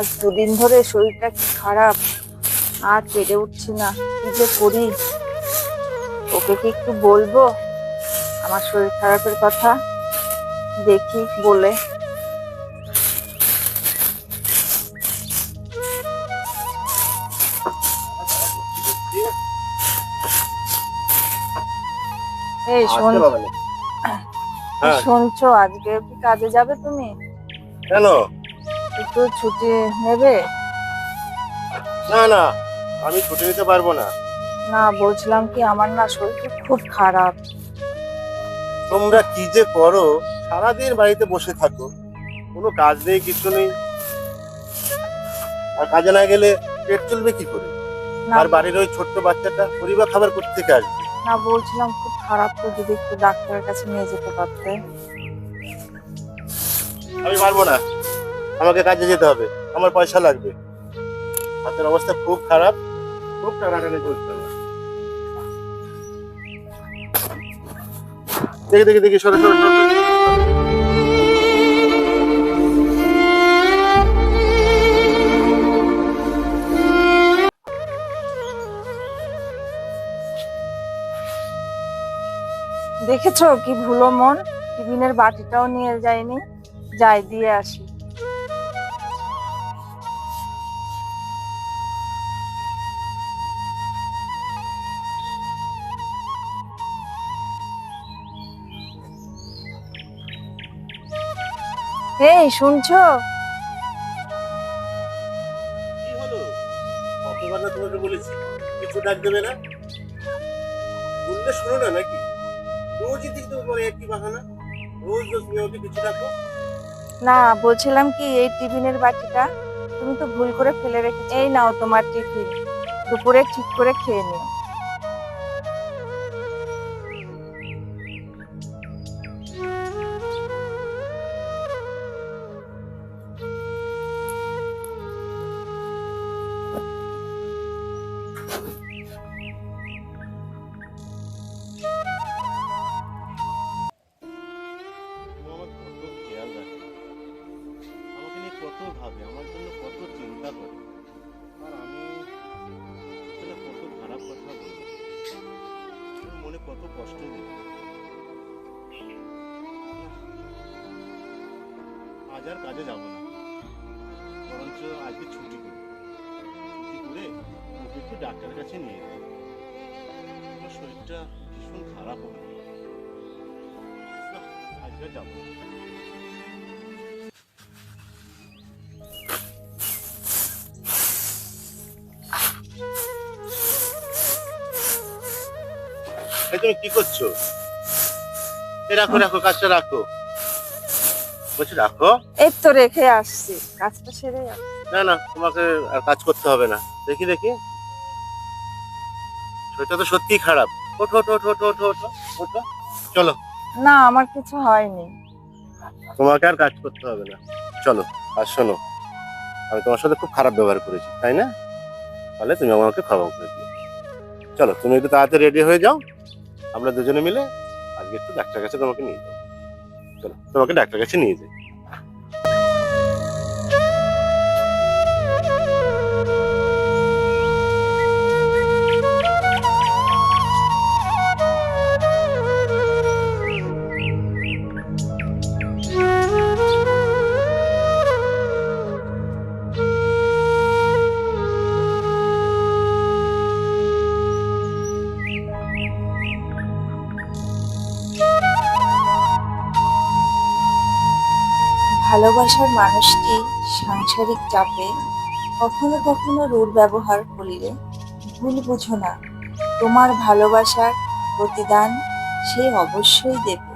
আজ দুদিন ধরে শরীরটা কি খারাপ? আর পেরে উঠছি না। কি যে করি? ওকে কি একটু বলব? আমার শরীর খারাপের কথা দেখি বলে। এই শোন। হ্যাঁ। শুনছো আজকে কি কাজে যাবে তুমি? কেন? একটু ছুটি নেবে? না না আমি ছুটি নিতে পারব না। না বলছিলাম কি আমার না শরীরটা খুব খারাপ। তোমরা কি যে করো সারাদিন বাড়িতে বসে থাকো কোনো কাজ নেই কিছু নেই। আর কাজে না গেলে পেট চলবে কি করে? আর বাড়ির ওই ছোট্ট বাচ্চাটা পরিবার খাবার করতে থেকে আসবে? না বলছিলাম খুব খারাপ তো যদি একটু ডাক্তারের কাছে নিয়ে যেতে পারতে। আমি পারব না। আমাকে কাজে যেতে হবে। আমার পয়সা লাগবে। হাতের অবস্থা খুব খারাপ। খুব টানাটানি চলছে আমার। দেখি দেখি দেখি সরে, সরে। দেখেছ কি ভুলো মন? টিফিনের বাটিটাও নিয়ে যায়নি যাই দিয়ে আসি। এই শুনছো? কি হলো? কতবার না তোমাকে বলেছি। কিছু ডাক দেবে না? বললে শোনো না নাকি? রোজই দিক দেবো পরে একই বাহানা। রোজ রোজ তুমি ওকে কিছু ডাকো। না বলছিলাম কি এই টিফিনের বাটিটা তুমি তো ভুল করে ফেলে রেখেছো। এই নাও তোমার টিফিন। দুপুরে ঠিক করে খেয়ে নিও। কত ভাবে, আমার জন্য কত চিন্তা করে। আর আমি কত খারাপ কথা বলি। মনে কত কষ্ট দিই আজ আর কাজে যাব না। বরঞ্চ আজকে ছুটি করি। ছুটি করে ওকে একটু ডাক্তারের কাছে নিয়ে যাই। আমার শরীরটা ভীষণ খারাপ হবে। আজকে যাব না। এই তুমি কি করছ? রাখো রাখো কাজটা রাখো। বলছি রাখো? এই তো রেখে আসছি। কাজটা সেরে না না তোমাকে আর কাজ করতে হবে না। দেখি দেখি। শরীরটা তো সত্যিই খারাপ। ওঠো ওঠো ওঠো ওঠো ওঠো ওঠো ওঠো। চলো। না আমার কিছু হয়নি। তোমাকে আর কাজ করতে হবে না। চলো আর শোনো। আমি তোমার সাথে খুব খারাপ ব্যবহার করেছি তাই না? তাহলে তুমি আমাকে ক্ষমা করে দিও। চলো তুমি একটু তাড়াতাড়ি রেডি হয়ে যাও। আমরা দুজনে মিলে আজকে একটু ডাক্তার কাছে তোমাকে নিয়ে যাব। চলো, তোমাকে ডাক্তার কাছে নিয়ে যাই। ভালোবাসার মানুষটি সাংসারিক চাপে কখনো কখনো রূঢ় ব্যবহার করিলে ভুল বুঝো না। তোমার ভালোবাসার প্রতিদান সে অবশ্যই দেবে।